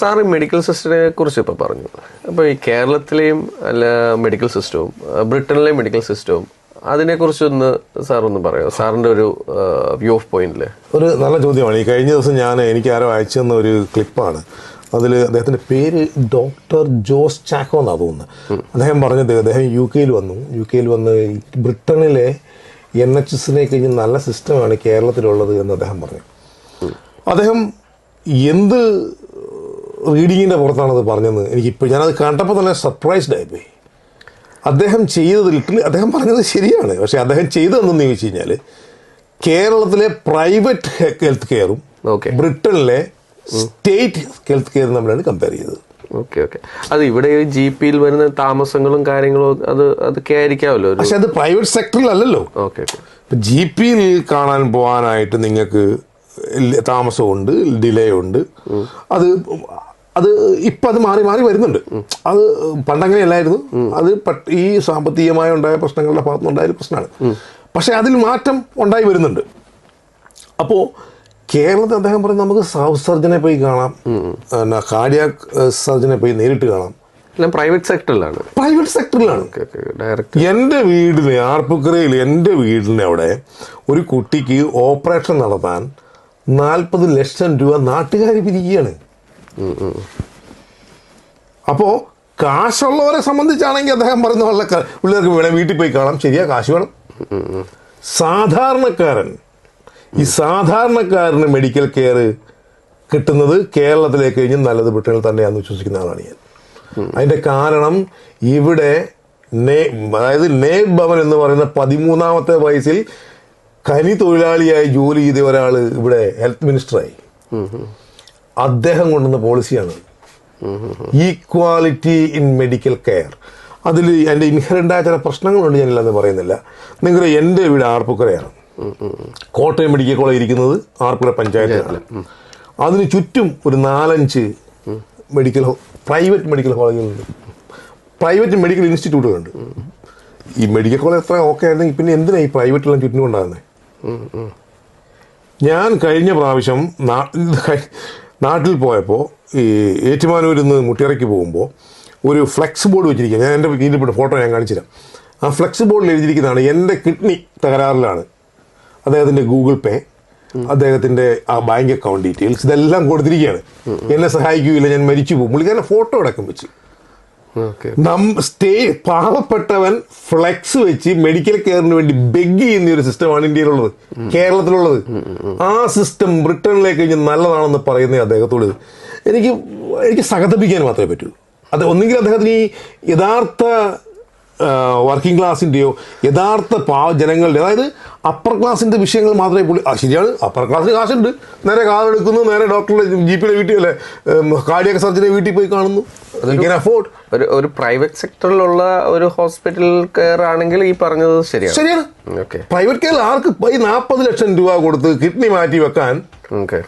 Sir medical സിസ്റ്റത്തിനെ കുറിച്ച് ഇപ്പോൾ പറഞ്ഞു. അപ്പോൾ ഈ കേരളത്തിലെയും അല്ല മെഡിക്കൽ സിസ്റ്റവും ബ്രിട്ടനിലെ മെഡിക്കൽ സിസ്റ്റവും അതിനെക്കുറിച്ചൊന്ന് സാർ ഒന്ന് പറയോ സാറിന്റെ ഒരു വ്യൂ ഓഫ് പോയിന്റിൽ ഒരു നല്ല ചോദ്യമാണ്. ഈ കഴിഞ്ഞ ദിവസം ഞാൻ എനിക്ക് ആരോ അയച്ചു തന്ന ഒരു ക്ലിപ്പാണ്. അതിൽ അദ്ദേഹത്തിന്റെ പേര് ഡോക്ടർ ജോസ് ചാക്കോ എന്നാണ് തോന്നുന്നത് അദ്ദേഹം പറഞ്ഞത് അദ്ദേഹം യു കെയിൽ വന്നു. യു കെയിൽ വന്ന് ബ്രിട്ടനിലെ എൻ എച്ച് എസിനെ കഴിഞ്ഞ് നല്ല സിസ്റ്റമാണ് കേരളത്തിലുള്ളത് എന്ന് അദ്ദേഹം പറഞ്ഞു. അദ്ദേഹം എന്ത് റീഡിങ്ങിന്റെ പുറത്താണത് പറഞ്ഞത് എനിക്കിപ്പോൾ ഞാനത് കണ്ടപ്പോൾ തന്നെ സർപ്രൈസ്ഡ് ആയിപ്പോയി. അദ്ദേഹം ചെയ്തത് ലിറ്ററലി അദ്ദേഹം പറഞ്ഞത് ശരിയാണ്. പക്ഷേ അദ്ദേഹം ചെയ്തതെന്ന് ചോദിച്ചു കഴിഞ്ഞാൽ കേരളത്തിലെ പ്രൈവറ്റ് ഹെൽത്ത് കെയറും ഓക്കെ ബ്രിട്ടനിലെ സ്റ്റേറ്റ് ഹെൽത്ത് കെയറും തമ്മിലാണ് കമ്പയർ ചെയ്തത്. ഓക്കെ ഓക്കെ അത് ഇവിടെ ജി പിയിൽ വരുന്ന താമസങ്ങളും കാര്യങ്ങളും അത് അതൊക്കെ ആയിരിക്കാമല്ലോ പക്ഷേ അത് പ്രൈവറ്റ് സെക്ടറിലല്ലല്ലോ ഓക്കെ ഓക്കെ ഇപ്പം ജി പിയിൽ കാണാൻ പോകാനായിട്ട് നിങ്ങൾക്ക് താമസമുണ്ട് ഡിലേ ഉണ്ട്. അത് അത് ഇപ്പം അത് മാറി മാറി വരുന്നുണ്ട്. അത് പണ്ടങ്ങനെയല്ലായിരുന്നു. അത് പട്ട് ഈ സാമ്പത്തികമായി ഉണ്ടായ പ്രശ്നങ്ങളുടെ ഭാഗത്തുനിന്നുണ്ടായ ഒരു പ്രശ്നമാണ്. പക്ഷെ അതിൽ മാറ്റം ഉണ്ടായി വരുന്നുണ്ട്. അപ്പോൾ കേരളത്തിൽ അദ്ദേഹം പറയും നമുക്ക് സൗത്ത് സർജനെ പോയി കാണാം. പിന്നെ കാർഡിയാക് സർജനെ പോയി നേരിട്ട് കാണാം. പ്രൈവറ്റ് സെക്ടറിലാണ്. പ്രൈവറ്റ് സെക്ടറിലാണ്. ഡയറക്റ്റ്. എന്റെ വീടിന് ആർപ്പുക്കരയിൽ എന്റെ വീടിന് അവിടെ ഒരു കുട്ടിക്ക് ഓപ്പറേഷൻ നടത്താൻ നാൽപ്പത് ലക്ഷം രൂപ നാട്ടുകാർ പിരിക്കുകയാണ്. അപ്പോൾ കാശുള്ളവരെ സംബന്ധിച്ചാണെങ്കിൽ അദ്ദേഹം പറഞ്ഞ പോലെ പിള്ളേർക്ക് വേണം വീട്ടിൽ പോയി കാണാം. ശരിയാ കാശ് വേണം. സാധാരണക്കാരൻ ഈ സാധാരണക്കാരന് മെഡിക്കൽ കെയർ കിട്ടുന്നത് കേരളത്തിലേക്ക് കഴിഞ്ഞ് നല്ലത് ബ്രിട്ടനിൽ തന്നെയാണെന്ന് വിശ്വസിക്കുന്ന ആളാണ് ഞാൻ. അതിന്റെ കാരണം ഇവിടെ നേ- അതായത് നേ ഭവൻ എന്ന് പറയുന്ന പതിമൂന്നാമത്തെ വയസ്സിൽ കനി തൊഴിലാളിയായി ജോലി ചെയ്ത ഒരാൾ ഇവിടെ ഹെൽത്ത് മിനിസ്റ്ററായി അദ്ദേഹം കൊണ്ടുവന്ന പോളിസിയാണ്. ഈക്വാലിറ്റി ഇൻ മെഡിക്കൽ കെയർ അതിൽ എന്റെ ഇൻഹറന്റായ ചില പ്രശ്നങ്ങളുണ്ട് ഞാനില്ലെന്ന് പറയുന്നില്ല. നിങ്ങൾക്ക് എന്റെ വീട് ആർപ്പുക്കരയാണ്. കോട്ടയം മെഡിക്കൽ കോളേജ് ഇരിക്കുന്നത് ആർപ്പുര പഞ്ചായത്തിലാണ്. അതിന് ചുറ്റും ഒരു നാലഞ്ച് മെഡിക്കൽ പ്രൈവറ്റ് മെഡിക്കൽ കോളേജുകളുണ്ട് പ്രൈവറ്റ് മെഡിക്കൽ ഇൻസ്റ്റിറ്റ്യൂട്ടുകളുണ്ട് ഈ മെഡിക്കൽ കോളേജ് എത്ര ഓക്കെ ആയിരുന്നെങ്കിൽ പിന്നെ എന്തിനാണ് ഈ പ്രൈവറ്റെല്ലാം ചുറ്റും കൊണ്ടാകുന്നത് ഞാൻ കഴിഞ്ഞ പ്രാവശ്യം നാട്ടിൽ പോയപ്പോൾ ഈ ഏറ്റുമാനൂരിൽ നിന്ന് മുട്ടിയറയ്ക്ക് പോകുമ്പോൾ ഒരു ഫ്ലെക്സ് ബോർഡ് വെച്ചിരിക്കുക ഞാൻ എന്റെ ഇതിന്റെ ഫോട്ടോ ഞാൻ കാണിച്ചു തരാം ആ ഫ്ലെക്സ് ബോർഡിൽ എഴുതിയിരിക്കുന്നതാണ് എന്റെ കിഡ്നി തകരാറിലാണ്. അദ്ദേഹത്തിന്റെ ഗൂഗിൾ പേ അദ്ദേഹത്തിന്റെ ആ ബാങ്ക് അക്കൗണ്ട് ഡീറ്റെയിൽസ് ഇതെല്ലാം കൊടുത്തിരിക്കുകയാണ്. എന്നെ സഹായിക്കുകയില്ല ഞാൻ മരിച്ചു പോകും പുള്ളിക്കാരന്റെ ഫോട്ടോ അടക്കം വെച്ച്. സ്റ്റേ പാവപ്പെട്ടവൻ ഫ്ലെക്സ് വെച്ച് മെഡിക്കൽ കെയറിന് വേണ്ടി ബെഗ് ചെയ്യുന്ന ഒരു സിസ്റ്റമാണ് ഇന്ത്യയിലുള്ളത്. കേരളത്തിലുള്ളത്. ആ സിസ്റ്റം ബ്രിട്ടനിലേക്ക് കഴിഞ്ഞ് നല്ലതാണെന്ന് പറയുന്ന അദ്ദേഹത്തോട്. എനിക്ക് എനിക്ക് സഹതപിക്കാൻ മാത്രമേ പറ്റൂ. അത് ഒന്നുകിൽ അദ്ദേഹത്തിന് ഈ യഥാർത്ഥ വർക്കിംഗ് ക്ലാസിന്റെയോ യഥാർത്ഥ പാവ ജനങ്ങളുടെ അതായത് അപ്പർ ക്ലാസിന്റെ വിഷയങ്ങൾ മാത്രമേ പുള്ളി ആ ശരിയാണ്. അപ്പർ ക്ലാസ്സിന് കാശുണ്ട്. നേരെ കാർ എടുക്കുന്നു നേരെ ഡോക്ടറുടെ ജി പിയുടെ വീട്ടിൽ അല്ലെ കാർഡിയക് സർജനെ വീട്ടിൽ പോയി കാണുന്നു. അഫോർഡ് ഒരു ഒരു പ്രൈവറ്റ് സെക്ടറിലുള്ള ഒരു ഹോസ്പിറ്റൽ കെയർ ആണെങ്കിൽ ഈ പറഞ്ഞത് ശരിയാണ്. ശരിയാണ്. ഓക്കെ പ്രൈവറ്റ് കെയറിൽ ആർക്ക് ഈ നാൽപ്പത് ലക്ഷം രൂപ കൊടുത്ത് കിഡ്നി മാറ്റി വെക്കാൻ ഓക്കെ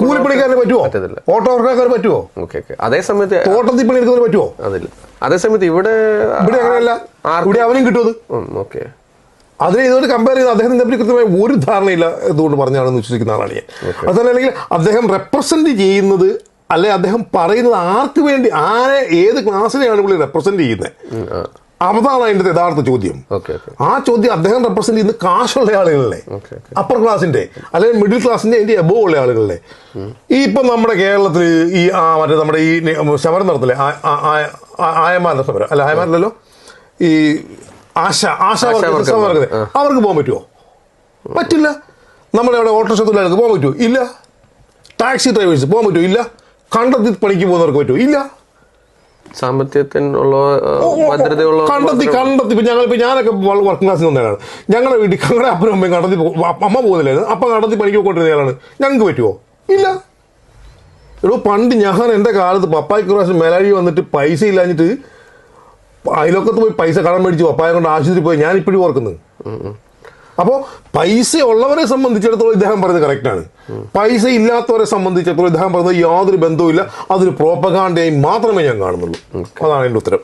കൂലിപ്പണിക്കാരന് പറ്റുമോ പറ്റത്തില്ല. ഓട്ടോറിക്ഷക്കാരന് പറ്റുമോ ഓക്കെ ഓക്കെ. അതേ സമയത്ത് തോട്ടത്തിൽ പണി എടുക്കുന്നതിന് പറ്റുമോ അതില്ല. അതേ സമയത്ത് ഇവിടെ ഇവിടെ അങ്ങനെയല്ല. ഇവിടെ അവനും കിട്ടുമത് ഓക്കെ. അതിനെ ഇതുകൊണ്ട് കമ്പയർ ചെയ്ത് അദ്ദേഹത്തിന് തമ്മിൽ കൃത്യമായ ഒരു ധാരണയില്ല എന്തുകൊണ്ട് പറഞ്ഞാണെന്ന് വിശ്വസിക്കുന്ന ആളാണ് ഞാൻ. അതല്ല അല്ലെങ്കിൽ അദ്ദേഹം റെപ്രസെന്റ് ചെയ്യുന്നത് അല്ലെ അദ്ദേഹം പറയുന്നത് ആർക്ക് വേണ്ടി ആരെ ഏത് ക്ലാസ്സിനെയാണ് പുള്ളി റെപ്രസെന്റ് ചെയ്യുന്നത്? അതാണ് അതിന്റെ യഥാർത്ഥ ചോദ്യം. ആ ചോദ്യം അദ്ദേഹം റെപ്രസെന്റ് ചെയ്യുന്ന കാശുള്ള ഓക്കെ അപ്പർ ക്ലാസിന്റെ അല്ലെങ്കിൽ മിഡിൽ ക്ലാസിന്റെ അതിന്റെ എബോ ഉള്ള ആളുകളെ ഈ ഇപ്പം നമ്മുടെ കേരളത്തിൽ ഈ ആ മറ്റേ നമ്മുടെ ഈ ശമരം സമരം നടത്തില്ലേ? ആയമാരുടെ സമരം അല്ല ആയമാരല്ലോ ഈ ASHA ASHA ASHA worker, worker. Worker. അവർക്ക് പോകാൻ പറ്റുമോ പറ്റില്ല. നമ്മുടെ അവിടെ ഓട്ടോറിക്ഷ തൊഴിലാളികൾക്ക് പോകാൻ പറ്റുമോ ഇല്ല. ടാക്സി ഡ്രൈവേഴ്സ് പോകാൻ പറ്റുമോ ഇല്ല. കണ്ടെത്തി പണിക്ക് പോകുന്നവർക്ക് പറ്റുമോ ഇല്ല. സാമ്പത്തികത്തിനുള്ള ഭദ്രതയുള്ള കണ്ടെത്തി കണ്ടെത്തി. ഇപ്പൊ ഞങ്ങൾ ഇപ്പൊ ഞാനൊക്കെ വർക്കിംഗ് ക്ലാസ് വന്നതാണ് ഞങ്ങളുടെ വീട്ടിൽ ഞങ്ങളുടെ അപ്പനും അമ്മയും കണ്ടെത്തി അമ്മ പോകുന്നില്ലായിരുന്നു അപ്പൊ കണ്ടെത്തി പണിക്ക് പോയിക്കൊണ്ടിരുന്നയാളാണ്. ഞങ്ങൾക്ക് പറ്റുമോ ഇല്ല. എടോ പണ്ട് ഞാൻ എന്റെ കാലത്ത് പപ്പായ്ക്ക് പ്രാവശ്യം മേലാഴി വന്നിട്ട് പൈസ ഇല്ലാഞ്ഞിട്ട് അതിലൊക്കെ പോയി പൈസ കടം മേടിച്ചു പപ്പായ കൊണ്ട് ആശുപത്രി പോയി. ഞാൻ ഇപ്പോഴും ഓർക്കുന്നത് അപ്പോൾ പൈസ ഉള്ളവരെ സംബന്ധിച്ചിടത്തോളം ഇദ്ദേഹം പറയുന്നത് കറക്റ്റാണ് പൈസ ഇല്ലാത്തവരെ സംബന്ധിച്ചിടത്തോളം ഇദ്ദേഹം പറയുന്നത് യാതൊരു ബന്ധവുമില്ല. അതൊരു പ്രോപ്പകാണ്ടയായി മാത്രമേ ഞാൻ കാണുന്നുള്ളൂ. അതാണ് എന്റെ ഉത്തരം.